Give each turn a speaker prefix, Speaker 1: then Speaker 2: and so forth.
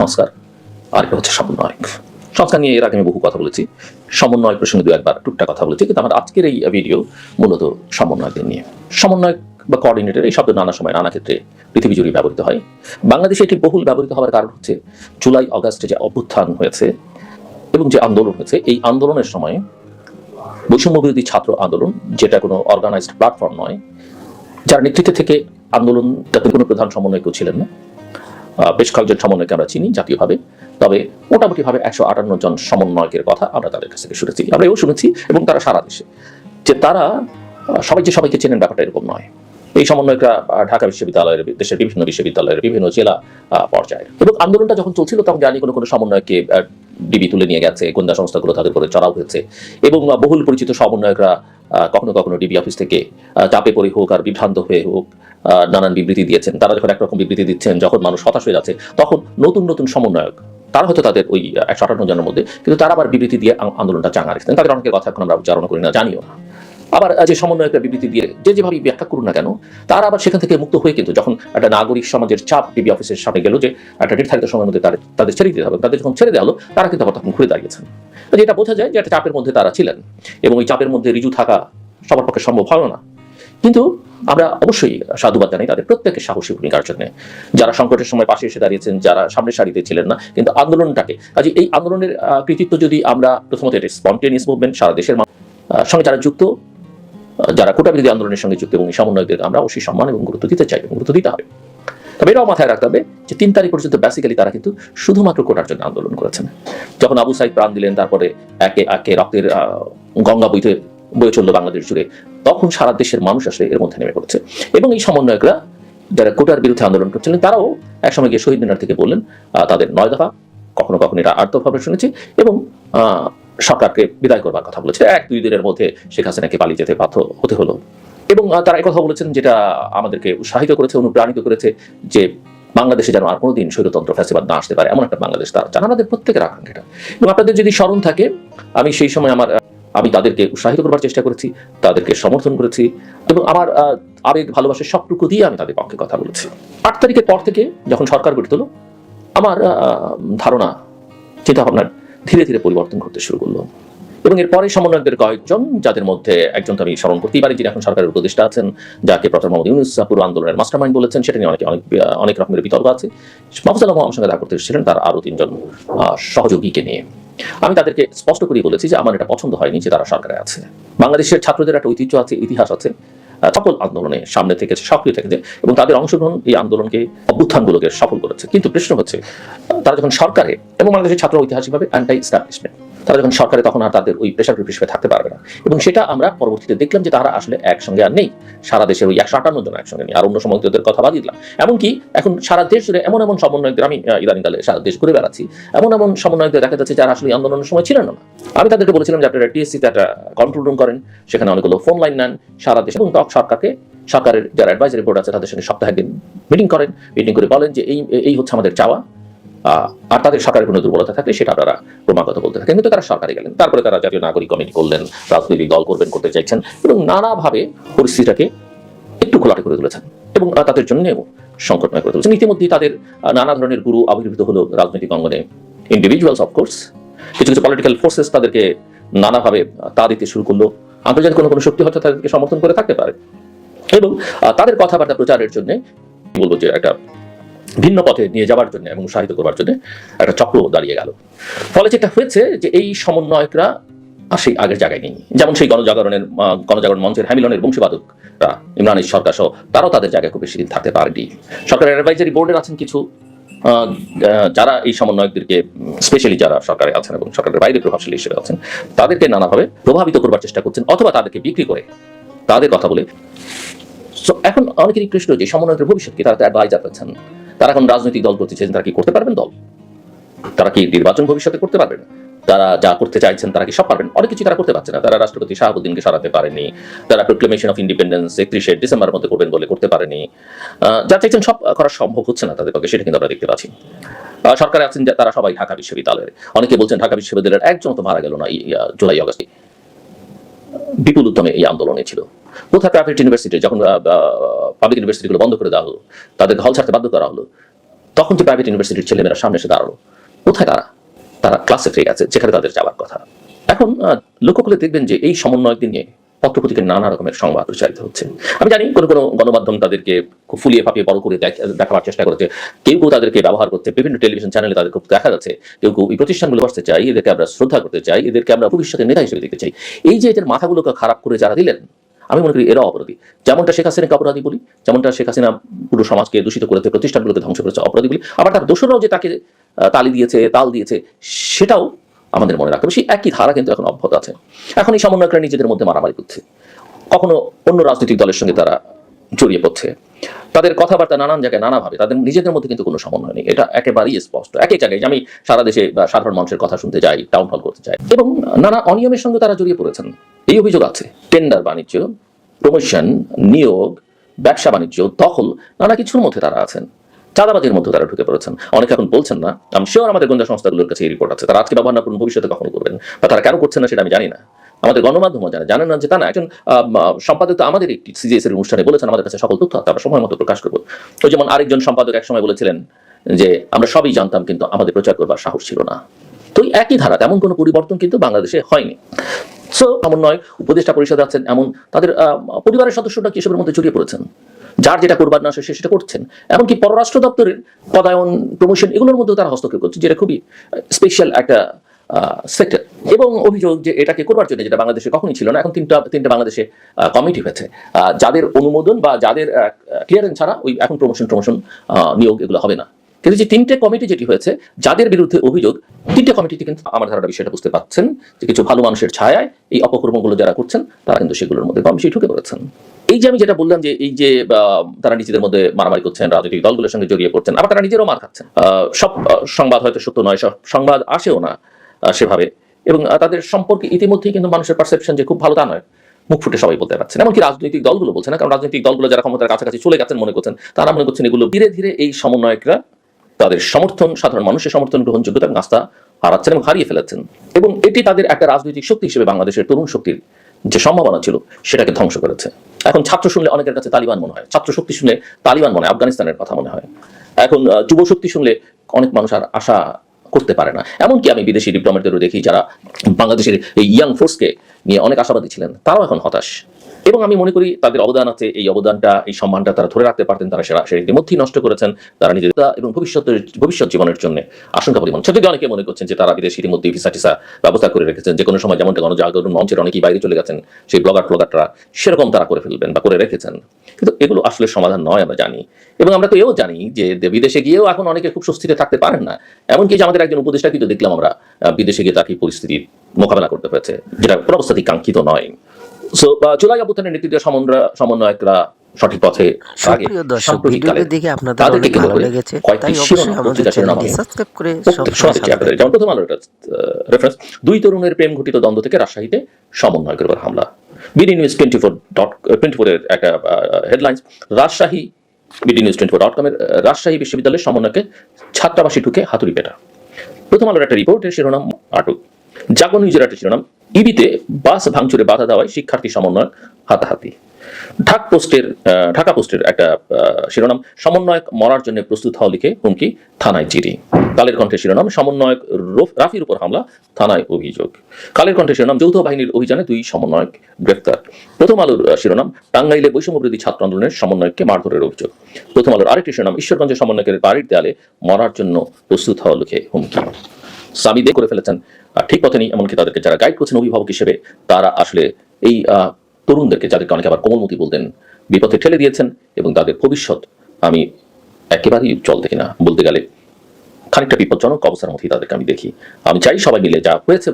Speaker 1: সংস্কার আর একটা হচ্ছে সমন্বয়ক সংস্কার নিয়ে এর আগে আমি বহু কথা বলেছি। সমন্বয় প্রসঙ্গে দু একবার টুকটা কথা বলেছি, কিন্তু আমার আজকের এই ভিডিও মূলত সমন্বয়কদের নিয়ে। সমন্বয়ক বা কোঅর্ডিনেটর এই শব্দ নানা সময়, নানা ক্ষেত্রে পৃথিবী জুড়ে ব্যবহৃত হয়। বাংলাদেশে এটি বহুল ব্যবহৃত হওয়ার কারণ হচ্ছে জুলাই, অগাস্টে যে অভ্যুত্থান হয়েছে এবং যে আন্দোলন হয়েছে, এই আন্দোলনের সময় বৈষম্য বিরোধী ছাত্র আন্দোলন, যেটা কোনো অর্গানাইজড প্ল্যাটফর্ম নয়, যার নেতৃত্বে থেকে আন্দোলন তাদের কোনো প্রধান সমন্বয় কেউ ছিলেন না বেশ কয়েকজন সমন্বয়কে আমরা চিনি জাতীয়ভাবে। তবে মোটামুটিভাবে একশো আটান্ন জন সমন্বয়কের কথা আমরা তাদের কাছ থেকে শুনেছি। আমরা এও শুনেছি এবং তারা সারা দেশে যে তারা সবাই যে সবাইকে চেনেন ব্যাপারটা এরকম নয়। এই সমন্বয়করা ঢাকা বিশ্ববিদ্যালয়ের দেশের বিভিন্ন বিশ্ববিদ্যালয়ের বিভিন্ন জেলা আহ, পর্যায়ের। এবং আন্দোলনটা যখন চলছিল তখন জানি কোনো কোনো সমন্বয়কে ডিবি তুলে নিয়ে গেছে, গোয়েন্দা সংস্থাগুলো তাদের উপরে চড়াও হয়েছে। এবং বহুল পরিচিত সমন্বয়করা কখনো কখনো ডিবি অফিস থেকে চাপে পড়ে হোক আর বিভ্রান্ত হয়ে হোক নানান বিবৃতি দিয়েছেন। তারা যখন একরকম বিবৃতি দিচ্ছেন, যখন মানুষ হতাশ হয়ে যাচ্ছে, তখন নতুন নতুন সমন্বয়ক, তারা হয়তো তাদের ওই একশো আটান্ন জনের মধ্যে, কিন্তু তারা আবার বিবৃতি দিয়ে আন্দোলনটা চাঙা রেখেছেন। তাদের অনেকের কথা এখন আমরা উচ্চারণ করি না, জানিও না। আবার যে সমন্বয়করা বিবৃতি দিয়ে যে যেভাবে ব্যাখ্যা করুন না কেন, তারা আবার সেখান থেকে মুক্ত হয়ে কিন্তু যখন একটা নাগরিক সমাজের চাপ ডিবি অফিসের সামনে গেল যে একটা নির্ধারিত সময়ের মধ্যে তাদের তাদের ছেড়ে দিতে হবে, তাদের যখন ছেড়ে দেওয়া হলো, তারা কিন্তু আবার তখন ঘুরে দাঁড়িয়েছেন। এটা বোঝা যায় যে একটা চাপের মধ্যে তারা ছিলেন এবং ওই চাপের মধ্যে রিজু থাকা সবার পক্ষে সম্ভব হয় না। কিন্তু আমরা অবশ্যই সাধুবাদ জানাই তাদের প্রত্যেকের সাহসী ভূমিকার জন্য। যারা সংকটের সময় পাশে এসে দাঁড়িয়েছেন, যারা সামনের সারিতে ছিলেন না, কিন্তু আন্দোলনটাকে কাজে এই আন্দোলনের কৃতিত্ব যদি আমরা প্রথমত এটা স্পন্টেনিয়াস মুভমেন্ট সারা দেশের সঙ্গে যারা যুক্ত যারা কোটা আন্দোলনের সঙ্গে যুক্ত এবং এই সমন্বয়দের আমরা অবশ্যই সম্মান এবং গুরুত্ব দিতে চাই এবং গুরুত্ব দিতে হবে। তবে এটাও মাথায় রাখতে হবে যে তিন তারিখ পর্যন্ত বেসিক্যালি তারা কিন্তু শুধুমাত্র কোটার জন্য আন্দোলন করেছেন। যখন আবু সাইদ প্রাণ দিলেন, তারপরে একে একে রক্তের গঙ্গা বইতে বয়ে চলল বাংলাদেশ জুড়ে, তখন সারা দেশের মানুষ আসলে এর মধ্যে নেমে পড়েছে। এবং এই সমন্বয়করা যারা কোটার বিরুদ্ধে আন্দোলন করছিলেন, তারাও একসময় গিয়ে শহীদ মিনার থেকে বললেন তাদের নয় দফা, কখনো কখনো এটা দফা শুনেছি এবং সরকারকে বিদায় করবার কথা বলেছে। এক, দুই দিনের মধ্যে শেখ হাসিনাকে পালিয়ে যেতে বাধ্য হতে হলো। এবং তারা কথা বলেছেন যেটা আমাদেরকে উৎসাহিত করেছে, অনুপ্রাণিত করেছে যে বাংলাদেশে যেন আর কোনোদিন স্বৈরতন্ত্র ফ্যাসিবাদ না আসতে পারে, এমন একটা বাংলাদেশ তার জানা আমাদের প্রত্যেকের আকাঙ্ক্ষা এবং আপনাদের যদি স্মরণ থাকে, আমি সেই সময় আমার, আমি তাদেরকে উৎসাহিত করবার চেষ্টা করেছি, তাদেরকে সমর্থন করেছি এবং আমার আবেগ ভালোবাসার সবটুকু দিয়ে আমি তাদের পক্ষে কথা বলেছি। আট তারিখের পর থেকে যখন সরকার গঠিত হলো আমার ধারণা চিন্তা ভাবনার ধীরে ধীরে পরিবর্তন করতে শুরু করল। এবং এরপরে সমন্বয়কদের কয়েকজন, যাদের মধ্যে একজন তো আমি স্মরণ করতেই পারি, যিনি এখন সরকারের উপদেষ্টা আছেন, যাকে প্রথম মোহাম্মদ ইউনুস পুরো আন্দোলনের মাস্টারমাইন্ড বলেছেন, সেটা নিয়ে অনেক অনেক অনেক রকমের বিতর্ক আছে। মাহফুজ আলম আমার সঙ্গে দেখা করতে এসেছিলেন, তার আরও তিনজন সহযোগীকে নিয়ে। আমি তাদেরকে স্পষ্ট করেই বলেছি যে আমার এটা পছন্দ হয়নি যে তারা সরকারে আছে। বাংলাদেশের ছাত্রদের একটা ঐতিহ্য আছে, ইতিহাস আছে। সকল আন্দোলনে সামনে থেকেছে সক্রিয় থেকেছে এবং তাদের অংশগ্রহণ এই আন্দোলনকে অভ্যুত্থানগুলোকে সফল করেছে। কিন্তু প্রশ্ন হচ্ছে, তারা যখন সরকারে এবং বাংলাদেশের ছাত্র ঐতিহাসিকভাবে অ্যান্টাই স্টাবলিশমেন্ট তারা যখন সরকারে তখন আর তাদের ওই প্রেশার গ্রুপ হিসেবে থাকতে পারবে না। এবং সেটা আমরা পরবর্তীতে দেখলাম যে তারা আসলে একসঙ্গে আর নেই। সারা দেশের ওই একশো আটান্ন জন একসঙ্গে নেই। আর অন্য সমন্বয়কদের কথা বাদ দিলাম। এমনকি এখন সারা দেশ জুড়ে এমন এমন সমন্বয়কদের, আমি ইদানিংকালে সারা দেশ ঘুরে বেড়াচ্ছি, এমন এমন সমন্বয়কদের দেখা যাচ্ছে যারা আসলে আন্দোলনের সময় ছিলেন না। আমি তাদেরকে বলেছিলাম যে আপনারা টিএসসিতে একটা কন্ট্রোল রুম করেন, সেখানে অনেকগুলো ফোন লাইন নেন সারা দেশে। এবং তখন সরকারকে, সরকারের যারা অ্যাডভাইজারি বোর্ড আছে তাদের সঙ্গে সপ্তাহে দিন মিটিং করেন। মিটিং করে বলেন যে এই এই হচ্ছে আমাদের চাওয়া। আর তাদের সরকারের কোনো দুর্বলতা থাকলে সেটা আপনারা ক্রমাগত বলতে থাকেন। কিন্তু তারা সরকারে গেলেন। তারপরে তারা জাতীয় নাগরিক কমিটি করলেন, রাজনৈতিক দল করবেন, করতে চাইছেন এবং নানাভাবে পরিস্থিতিটাকে একটু খোলাটে করে তুলেছেন এবং তাদের জন্যও সংকটময় করে তুলেছেন। ইতিমধ্যেই তাদের নানা ধরনের গুরু আবির্ভূত হলো রাজনৈতিক অঙ্গনে। ইন্ডিভিজুয়ালস অফকোর্স কিছু কিছু পলিটিক্যাল ফোর্সেস তাদেরকে নানাভাবে তা দিতে শুরু করল। আন্তর্জাতিক কোনো কোনো শক্তি হয়তো তাদেরকে সমর্থন করে থাকতে পারে। এবং তাদের কথাবার্তা প্রচারের জন্য, বলব যে একটা ভিন্ন পথে নিয়ে যাওয়ার জন্য এবং উৎসাহিত করবার জন্য একটা চক্র দাঁড়িয়ে গেল। ফলে যেটা হয়েছে যে এই সমন্বয়করা আর সেই আগের জায়গায় নেই। যেমন সেই গণজাগরণের গণজাগরণ মঞ্চের হ্যামিলনের বংশীবাদকরা ইমরান সরকার সহ তারাও তাদের জায়গায় খুব বেশি দিন থাকতে পারেনি। সরকারের অ্যাডভাইজারি বোর্ডের আছেন কিছু যারা এই সমন্বয়কদেরকে স্পেশালি যারা সরকারে আছেন এবং সরকারের বাইরে প্রভাবশালী হিসেবে আছেন, তাদেরকে নানাভাবে প্রভাবিত করবার চেষ্টা করছেন অথবা তাদেরকে বিক্রি করে তাদের কথা বলে। এখন অনেকেরই প্রশ্ন যে সমন্বয়কের ভবিষ্যৎ কি? তারা তো অ্যাডভাইজার পাচ্ছেন তারা এখন রাজনৈতিক দল করতে চাইছেন, তারা কি করতে পারবেন দল? তারা কি নির্বাচন ভবিষ্যতে করতে পারবেন? তারা যা করতে চাইছেন, তারা কি সব পারবেন? অনেক কিছু তারা করতে পারছে না। তারা রাষ্ট্রপতি শাহাবুদ্দিনকে সরাতে পারেনি। তারা প্রোক্লেমেশন অফ ইন্ডিপেন্ডেন্স একত্রিশে ডিসেম্বরের মধ্যে করবেন বলে করতে পারেনি। যা চাইছেন সব করা সম্ভব হচ্ছে না তাদের পক্ষে, সেটা কিন্তু আমরা দেখতে পাচ্ছি। সরকারে আছেন তারা সবাই ঢাকা বিশ্ববিদ্যালয়ের। অনেকে বলছেন ঢাকা বিশ্ববিদ্যালয়ের একজন তো মারা গেল না জুলাই আগস্টে। বিপুল উদ্যমে এই আন্দোলনে ছিল। কোথায় প্রাইভেট ইউনিভার্সিটি যখন পাবলিক ইউনিভার্সিটিগুলো বন্ধ করে দেওয়া হলো তাদের হল ছাড়তে বাধ্য করা হলো, তখন যে প্রাইভেট ইউনিভার্সিটির ছেলেমেয়েরা সামনে এসে দাঁড়াল, কোথায় তারা? তারা ক্লাসে ফিরে গেছে, যেখানে তাদের যাওয়ার কথা। এখন লক্ষ্য করলে দেখবেন যে এই সমন্বয়কে নিয়ে পত্রপত্রিকায় নানা রকমের সংবাদ প্রচারিত হচ্ছে। আমি জানি কোনো কোনো গণমাধ্যম তাদেরকে খুব ফুলিয়ে ফাঁপিয়ে বড় করে দেখ- দেখাবার চেষ্টা করেছে। কেউ কেউ তাদেরকে ব্যবহার করছে। বিভিন্ন টেলিভিশন চ্যানেলে তাদের খুব দেখা যাচ্ছে। কেউ কেউ এই প্রতিষ্ঠানগুলো বসতে চাই এদেরকে আমরা শ্রদ্ধা করতে চাই, এদেরকে আমরা ভবিষ্যতের নেতা হিসেবে দেখতে চাই। এই যে এদের মাথাগুলোকে খারাপ করে যারা দিলেন, আমি মনে করি এরা অপরাধী। যেমনটা শেখ হাসিনাকে অপরাধী বলি, যেমনটা শেখ হাসিনা পুরো সমাজকে দূষিত করেছে, প্রতিষ্ঠানগুলোকে ধ্বংস করেছে, অপরাধী বলি। আবার তার দোষরাও যে তাকে তালি দিয়েছে, তাল দিয়েছে, সেটাও আমাদের মনে রাখতে হবে। সেই একই ধারা কিন্তু এখন অব্যাহত আছে। এখন এই সমন্বয়করা নিজেদের মধ্যে মারামারি করছে। কখনো অন্য রাজনৈতিক দলের সঙ্গে তারা জড়িয়ে পড়ছে। তাদের কথাবার্তা নানান জায়গায় নানাভাবে। তাদের নিজেদের মধ্যে কিন্তু কোনো সমন্বয় নেই। এটা একেবারেই স্পষ্ট। একই জায়গায় আমি সারা দেশে সাধারণ মানুষের কথা শুনতে যাই টাউন হল করতে চাই। এবং নানা অনিয়মের সঙ্গে তারা জড়িয়ে পড়েছেন। এই অভিযোগ আছে। টেন্ডার বাণিজ্য প্রমোশন নিয়োগ, ব্যবসা বাণিজ্য, দখল, নানা কিছুর মধ্যে তারা আছেন। চাঁদাবাজির মধ্যে তারা ঢুকে পড়েছেন। অনেকে এখন বলছেন না আমি শিওর আমাদের গোয়েন্দা সংস্থাগুলোর কাছে এই রিপোর্ট আছে। তারা আজকে ব্যবহার না করুন, ভবিষ্যতে কখনো করবেন। বা তারা কেন করছেন না সেটা আমি জানি না। আমাদের গণমাধ্যমও জানে, জানেন না যে তা না, একজন সম্পাদক তো আমাদের একটি সিজিএস এর অনুষ্ঠানে বলেছেন, আমাদের কাছে সকল তথ্য, আমরা সময় মতো প্রকাশ করব। ওই যেমন আরেকজন সম্পাদক এক সময় বলেছিলেন যে, আমরা সবই জানতাম কিন্তু আমাদের প্রচার করবার সাহস ছিল না। তো একই ধারা, তেমন কোনো পরিবর্তন কিন্তু বাংলাদেশে হয়নি। সো সমন্বয়, উপদেষ্টা পরিষদে আছেন এমন, তাদের পরিবারের সদস্যরা কি এসবের মধ্যে জড়িয়ে পড়েছেন? যার যেটা করবার না সে সেটা করছেন। এমনকি পররাষ্ট্র দপ্তরের পদায়ন, প্রমোশন এগুলোর মধ্যেও তারা হস্তক্ষেপ করছে, যেটা খুবই স্পেশাল একটা সেক্টর এবং অভিযোগ যে এটাকে করবার জন্য, যেটা বাংলাদেশে কখনই ছিল না, এখন তিনটা তিনটা বাংলাদেশে কমিটি হয়েছে। যাদের অনুমোদন বা যাদের ক্লিয়ারেন্স ছাড়া ওই এখন প্রমোশন প্রমোশন নিয়োগ এগুলো হবে না। কিন্তু যে তিনটে কমিটি যেটি হয়েছে, যাদের বিরুদ্ধে অভিযোগ, তিনটে কমিটিতে কিন্তু আমার ধারণা বিষয়টা বুঝতে পারছেন যে কিছু ভালো মানুষের ছায়ায় এই অপকর্মগুলো যারা করছেন, তারা কিন্তু সেগুলোর মধ্যে কম বেশি ঢুকে পড়েছেন। এই যে আমি যেটা বললাম যে এই যে তারা নিজেদের মধ্যে মারামারি করছেন, রাজনৈতিক দলগুলোর সঙ্গে জড়িয়ে পড়ছেন, আবার তারা নিজেরও মার খাচ্ছেন। সব সংবাদ হয়তো সত্য নয়, সব সংবাদ আসেও না সেভাবে। এবং তাদের সম্পর্কে ইতিমধ্যেই কিন্তু মানুষের পারসেপশন যে খুব ভালো তা নয়, মুখ ফুটে সবাই বলতে পারছেন এমনকি রাজনৈতিক দলগুলো বলছে না, কারণ রাজনৈতিক দলগুলো যারা ক্ষমতার কাছাকাছি চলে গেছেন মনে করছেন, তারা মনে করছেন এগুলো ধীরে ধীরে এই সমন্বয়করা তাদের সমর্থন, সাধারণ মানুষের সমর্থন, গ্রহণযোগ্যতা এবং আস্থা হারাচ্ছেন এবং হারিয়ে ফেলেছেন। এবং এটি তাদের একটা রাজনৈতিক শক্তি হিসেবে বাংলাদেশের তরুণ শক্তির যে সম্ভাবনা ছিল, সেটাকে ধ্বংস করেছে। এখন ছাত্র শুনলে অনেকের কাছে তালিবান মনে হয়। ছাত্র শক্তি শুনলে তালিবান মনে হয়, আফগানিস্তানের কথা মনে হয়। এখন যুব শক্তি শুনলে অনেক মানুষ আর আশা করতে পারে না। এমনকি আমি বিদেশি ডিপ্লোমেটদেরও দেখি যারা বাংলাদেশের এই ইয়াং ফোর্সকে নিয়ে অনেক আশাবাদী ছিলেন, তারাও এখন হতাশ। এবং আমি মনে করি তাদের অবদান আছে, এই অবদানটা, এই সম্মানটা তারা ধরে রাখতে পারতেন, তারা সেরা সেটা ইতিমধ্যেই নষ্ট করেছেন, তারা নিজের এবং ভবিষ্যতের ভবিষ্যৎ জীবনের জন্য আশঙ্কা পরিমাণ। সেটা অনেকে মনে করছেন যে তারা বিদেশে ইতিমধ্যে ভিসা টিসা ব্যবস্থা করে রেখেছেন যে কোনো সময় যেমনটা গণজাগরণ মঞ্চের অনেকেই বাইরে চলে গেছেন, সেই ব্লগার ব্লগাররা সেরকম তারা করে ফেলবেন বা করে রেখেছেন। কিন্তু এগুলো আসলে সমাধান নয় আমরা জানি। এবং আমরা তো এও জানি যে বিদেশে গিয়েও এখন অনেকে খুব স্বস্তিতে থাকতে পারেন না। এমনকি যে আমাদের একজন উপদেষ্টা কিন্তু দেখলাম আমরা বিদেশে গিয়ে তাকে পরিস্থিতির মোকাবেলা করতে হয়েছে, যেটা কোনো অবস্থাতেই কাঙ্ক্ষিত নয়। সো জুলাই অভ্যুত্থানের নেতৃত্বে সমন্বয় সমন্বয়করা সঠিক পথে
Speaker 2: দেখে আপনাদের অনেক ভালো লেগেছে তাই অবশ্যই আমাদের চ্যানেলটি সাবস্ক্রাইব করে
Speaker 1: যেমন প্রথম আলোর রেফারেন্স দুই তরুণের প্রেম ঘটিত দ্বন্দ্ব থেকে রাজশাহীতে সমন্বয়কের উপর হামলা। BD news twenty four dot twenty ফোরের একটা headlines Rajshahi BD news twenty four dot কমের রাজশাহী বিশ্ববিদ্যালয়ের সমন্বয়কে ছাত্রাবাসী ঢুকে হাতুড়ি পেটা। প্রথম আলোর একটা রিপোর্টের শিরোনাম আটক। জাগো নিউজের শিরোনাম। ইবিতে বাস ভাঙচুরে বাধা দেওয়ায় শিক্ষার্থী সমন্বয়ক হাতাহাতি। ঢাক পোস্টের ঢাকা পোস্টের একটা শিরোনাম, সমন্বয়ক মরার জন্য প্রস্তুত হওয়া লিখে হুমকি, থানায় জিডি কালের কণ্ঠের শিরোনাম, সমন্বয়ক রাফির উপর হামলা, থানায় অভিযোগ। কালের কণ্ঠের শিরোনাম, যৌথ বাহিনীর অভিযানে দুই সমন্বয়ক গ্রেফতার প্রথম আলোর শিরোনাম, টাঙ্গাইলে বৈষম্যবিরোধী ছাত্র আন্দোলনের সমন্বয়ককে মারধরের অভিযোগ। প্রথম আলোর আরেকটি শিরোনাম, ঈশ্বরগঞ্জের সমন্বয়কের বাড়ির দেয়ালে মরার জন্য প্রস্তুত হওয়া লিখে হুমকি। সাবি দিয়ে করে ফেলেছেন। ঠিক পথে নেই, এমনকি তাদেরকে যারা গাইড করছেন অভিভাবক হিসেবে, তারা আসলে এই তরুণদেরকে, যাদেরকে অনেকে আবার কোমলমতি বলতেন, বিপথে ঠেলে দিয়েছেন এবং তাদের ভবিষ্যৎ আমি একেবারেই চল দেখি না বলতে গেলে খানিকটা বিপজ্জনক অবস্থার মধ্যেই তাদেরকে আমি দেখি। আমি চাই সবাই মিলে যা হয়েছে